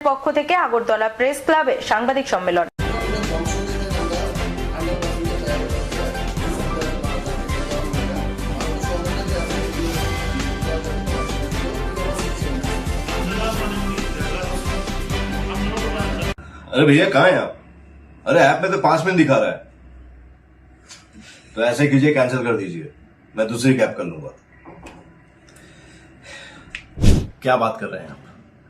পক্ষ থেকে আগরতলা প্রেস ক্লাবে সাংবাদিক সম্মেলন अरे भैया कहाँ हैं आप अरे ऐप में तो पांच मिनट दिखा रहा है तो ऐसे कीजिए कैंसिल कर दीजिए मैं दूसरी कैब कर लूंगा क्या बात कर रहे हैं आप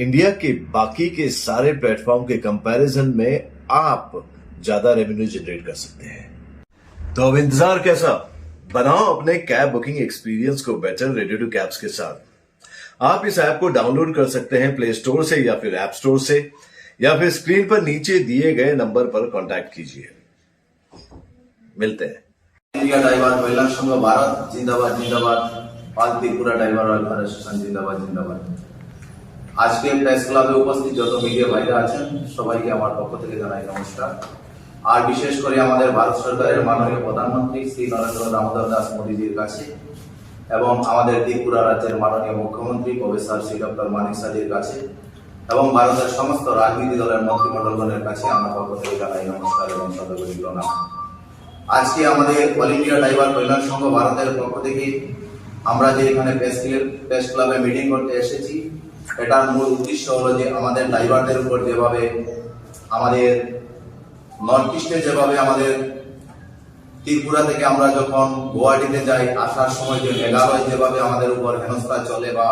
इंडिया के बाकी के सारे प्लेटफॉर्म के कंपैरिजन में आप ज़्यादा रेवेन्यू जनरेट कर सकते हैं। तो अब इंतज़ार कैसा? बनाओ अपने कैब बुकिंग एक्सपीरियंस को बेटर रेडियो टू कैब्स के साथ। आप इस ऐप को डाउनलोड कर सकते हैं प्ले स्टोर से या फिर ऐप स्टोर से, या फिर स्क्रीन पर नीचे दिए गए नंबर पर कॉन्टेक्ट कीजिए। मिलते हैं। इंडिया ड्राइवर, महिला संघ, भारत, जिंदाबाद जिंदाबाद पालतीपुरा ड्राइवर वेलफेयर जिंदाबाद जिंदाबाद। আজকে প্রেস ক্লাবে উপস্থিত যত মিডিয়া ভাইরা আছেন, সবাইকে আমার পক্ষ থেকে জানাই নমস্কার। আর বিশেষ করে আমাদের ভারত সরকারের মাননীয় প্রধানমন্ত্রী শ্রী নরেন্দ্র দামোদর দাস মোদীজির কাছে এবং আমাদের ত্রিপুরা রাজ্যের মাননীয় মুখ্যমন্ত্রী প্রফেসর শ্রী ডক্টর মানিক সাজির কাছে এবং ভারতের সমস্ত রাজনীতি দলের মন্ত্রিমণ্ডলগণের কাছে আমার পক্ষ থেকে জানাই নমস্কার এবং শতকরি প্রণাম। আজকে আমাদের all India driver Kalyan Sangh ভারতের পক্ষ থেকে আমরা যে এখানে প্রেস প্রেস ক্লাবে মিটিং করতে এসেছি এটার মূল উদ্দেশ্য হলো যে আমাদের ড্রাইভারদের উপর যেভাবে আমাদের নর্থ ইস্টে যেভাবে আমাদের ত্রিপুরা থেকে আমরা যখন গুয়াহাটিতে যাই, আসার সময় যে মেঘালয় যেভাবে আমাদের উপর হেনস্থা চলে বা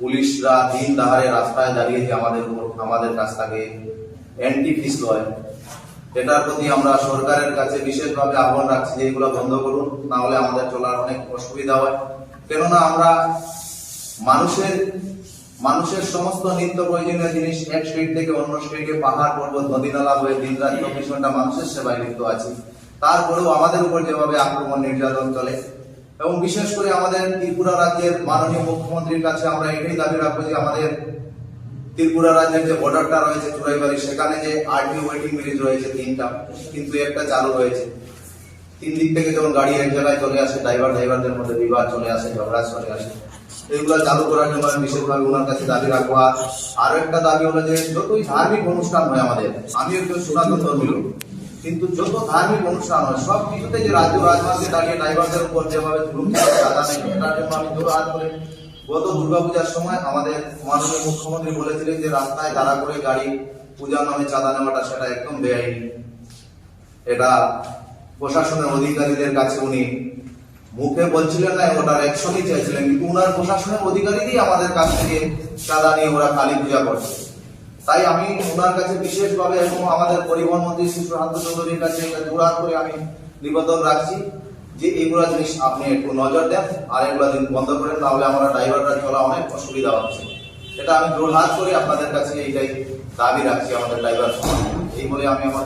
পুলিশরা দিন দাহারে রাস্তায় দাঁড়িয়ে যে আমাদের উপর, আমাদের থেকে অ্যান্টি ফিস লয় এটার প্রতি আমরা সরকারের কাছে বিশেষভাবে আহ্বান রাখছি যে এগুলো বন্ধ করুন, না হলে আমাদের চলার অনেক অসুবিধা হয়। কেননা আমরা মানুষের মানুষের সমস্ত নিত্য প্রয়োজনীয় জিনিস এক স্টেট থেকে অন্য স্টেটে পাহাড় পর্বত নদী নালা হয়ে দিন রাত চব্বিশ ঘণ্টা মানুষের সেবায় লিপ্ত আছে। তারপরেও আমাদের উপর যেভাবে আক্রমণ নির্যাতন চলে, এবং বিশেষ করে আমাদের ত্রিপুরা রাজ্যের মাননীয় মুখ্যমন্ত্রীর কাছে আমরা এটাই দাবি রাখব যে আমাদের ত্রিপুরা রাজ্যের যে বর্ডারটা রয়েছে চুরাইবাড়ি, সেখানে যে আরটিও ওয়েটিং ব্রিজ রয়েছে তিনটা, কিন্তু একটা চালু রয়েছে তিন দিক থেকে যখন গাড়ি এক জায়গায় চলে আসে ড্রাইভার ড্রাইভারদের মধ্যে বিবাদ চলে আসে ঝগড়া চলে আসে। এগুলো চালু করার জন্য আমি বিশেষভাবে ওনার কাছে দাবি রাখব। আর একটা দাবি হলো যে যতই ধার্মিক অনুষ্ঠান হয় আমাদের আমি একজন সনাতন ধর্মী কিন্তু যত ধার্মিক অনুষ্ঠান হয় সব কিছুতে যে রাজ্য রাজমার্গে দাঁড়িয়ে ড্রাইভারদের উপর যেভাবে চালাচ্ছে, সাজা নেই। করে গত দুর্গাপূজার সময় আমাদের মাননীয় মুখ্যমন্ত্রী বলেছিলেন যে রাস্তায় দাঁড়া করে গাড়ি পূজার নামে চাঁদা নেওয়াটা সেটা একদম বেআইনি। এটা প্রশাসনের অধিকারীদের কাছে উনি মুখে বলছিলেন না ওটার অ্যাকশনই চাইছিলেন কিন্তু উনার প্রশাসনের অধিকারীরই আমাদের কাছ থেকে চাঁদা নিয়ে ওরা কালী পূজা করছে। তাই আমি ওনার কাছে বিশেষভাবে এবং আমাদের পরিবহন মন্ত্রী শ্রী সুশান্ত চৌধুরীর কাছে এটা করে আমি নিবেদন রাখছি যে এইগুলা জিনিস আপনি একটু নজর দেন, আর এগুলা দিন বন্ধ করেন, তাহলে আমরা ড্রাইভাররা চলা অনেক অসুবিধা হচ্ছে। এটা আমি জোরহাত করে আপনাদের কাছে এইটাই দাবি রাখছি আমাদের ড্রাইভার এই বলে আমি আমার